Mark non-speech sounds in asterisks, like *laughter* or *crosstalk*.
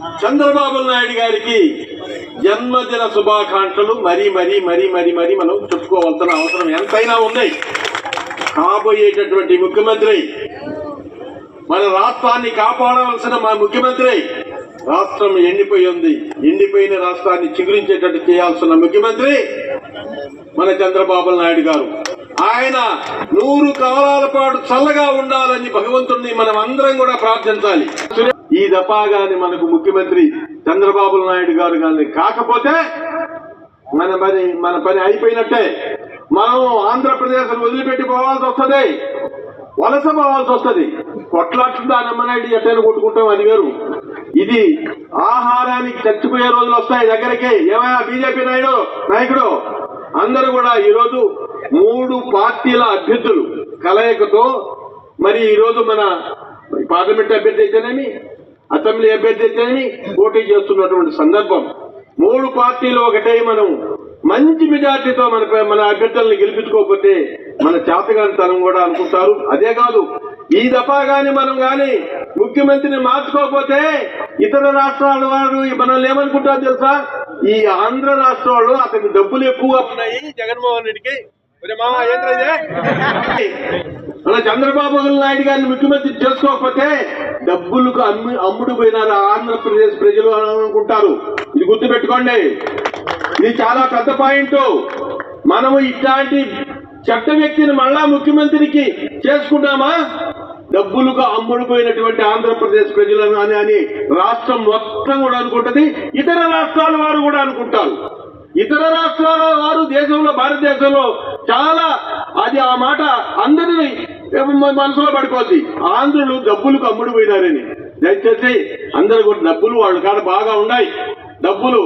చంద్రబాబు నాయుడు గారికి జన్మదిన శుభాకాంక్షలు. మరీ మరీ మరీ మరీ మరీ మనం చెప్పుకోవాల్సిన అవసరం ఎంతైనా ఉంది. కాబోయేటటువంటి ముఖ్యమంత్రి మన రాష్ట్రాన్ని కాపాడవలసిన మా ముఖ్యమంత్రి రాష్ట్రం ఎండిపోయి ఉంది. ఎండిపోయిన రాష్ట్రాన్ని చిగురించేటట్టు చేయాల్సిన ముఖ్యమంత్రి మన చంద్రబాబు నాయుడు గారు. ఆయన నూరు కాలాల పాటు చల్లగా ఉండాలని భగవంతుణ్ణి మనం అందరం కూడా ప్రార్థించాలి. ఈ దఫాగాని మనకు ముఖ్యమంత్రి చంద్రబాబు నాయుడు గారు కానీ కాకపోతే మన పని మన పని అయిపోయినట్టే. మనం ఆంధ్రప్రదేశ్ వదిలిపెట్టి పోవాల్సి వస్తుంది. వలస పోవాల్సి వస్తుంది. కొట్లాట్లుందా నమ్మనాయుడు ఎట్టైనా కొట్టుకుంటాం అది వేరు. ఇది ఆహారానికి చచ్చిపోయే రోజులు వస్తాయి దగ్గరికి. ఏమయ్యా బీజేపీ నాయుడు నాయకుడు? అందరూ కూడా ఈరోజు మూడు పార్టీల అభ్యర్థులు కలయికతో మరి ఈరోజు మన పార్లమెంట్ అభ్యర్థి అయితేనేమి? అసెంబ్లీ అభ్యర్థి అయితేనేమి పోటీ చేస్తున్నటువంటి సందర్భం. మూడు పార్టీలు ఒకటే మనం మంచి మెజార్టీతో మన మన అభ్యర్థులను గెలిపించుకోకపోతే మన చేతగానితనం కూడా అనుకుంటారు. అదే కాదు ఈ దఫా గాని మనం గాని ముఖ్యమంత్రిని మార్చుకోకపోతే ఇతర రాష్ట్రాల వారు మనల్ని ఏమనుకుంటారు తెలుసా? ఈ ఆంధ్ర రాష్ట్రం వాళ్ళు అతనికి డబ్బులు ఎక్కువ ఉన్నాయి. జగన్మోహన్ రెడ్డికి? మన *laughs* చంద్రబాబు నాయుడు గారిని ముఖ్యమంత్రి చేసుకోకపోతే డబ్బులకు అమ్మి అమ్ముడు పోయినారు ఆంధ్రప్రదేశ్ ప్రజలు అనుకుంటారు. ఇది గుర్తుపెట్టుకోండి. ఇది చాలా పెద్ద పాయింట్. మనము ఇట్లాంటి చెడ్డ వ్యక్తిని మళ్ళా ముఖ్యమంత్రికి చేసుకుంటామా? డబ్బులుగా అమ్ముడుపోయినటువంటి ఆంధ్రప్రదేశ్ ప్రజలను అని అని రాష్ట్రం మొత్తం కూడా అనుకుంటుంది. ఇతర రాష్ట్రాల వారు కూడా అనుకుంటారు. ఇతర రాష్ట్రాల వారు దేశంలో భారతదేశంలో చాలా అది ఆ మాట అందరిని మనసులో పడిపోద్ది. ఆంధ్రులు డబ్బులకు అమ్ముడు పోయినారని. దయచేసి అందరు కూడా డబ్బులు వాళ్ళ కాడ బాగా ఉన్నాయి. డబ్బులు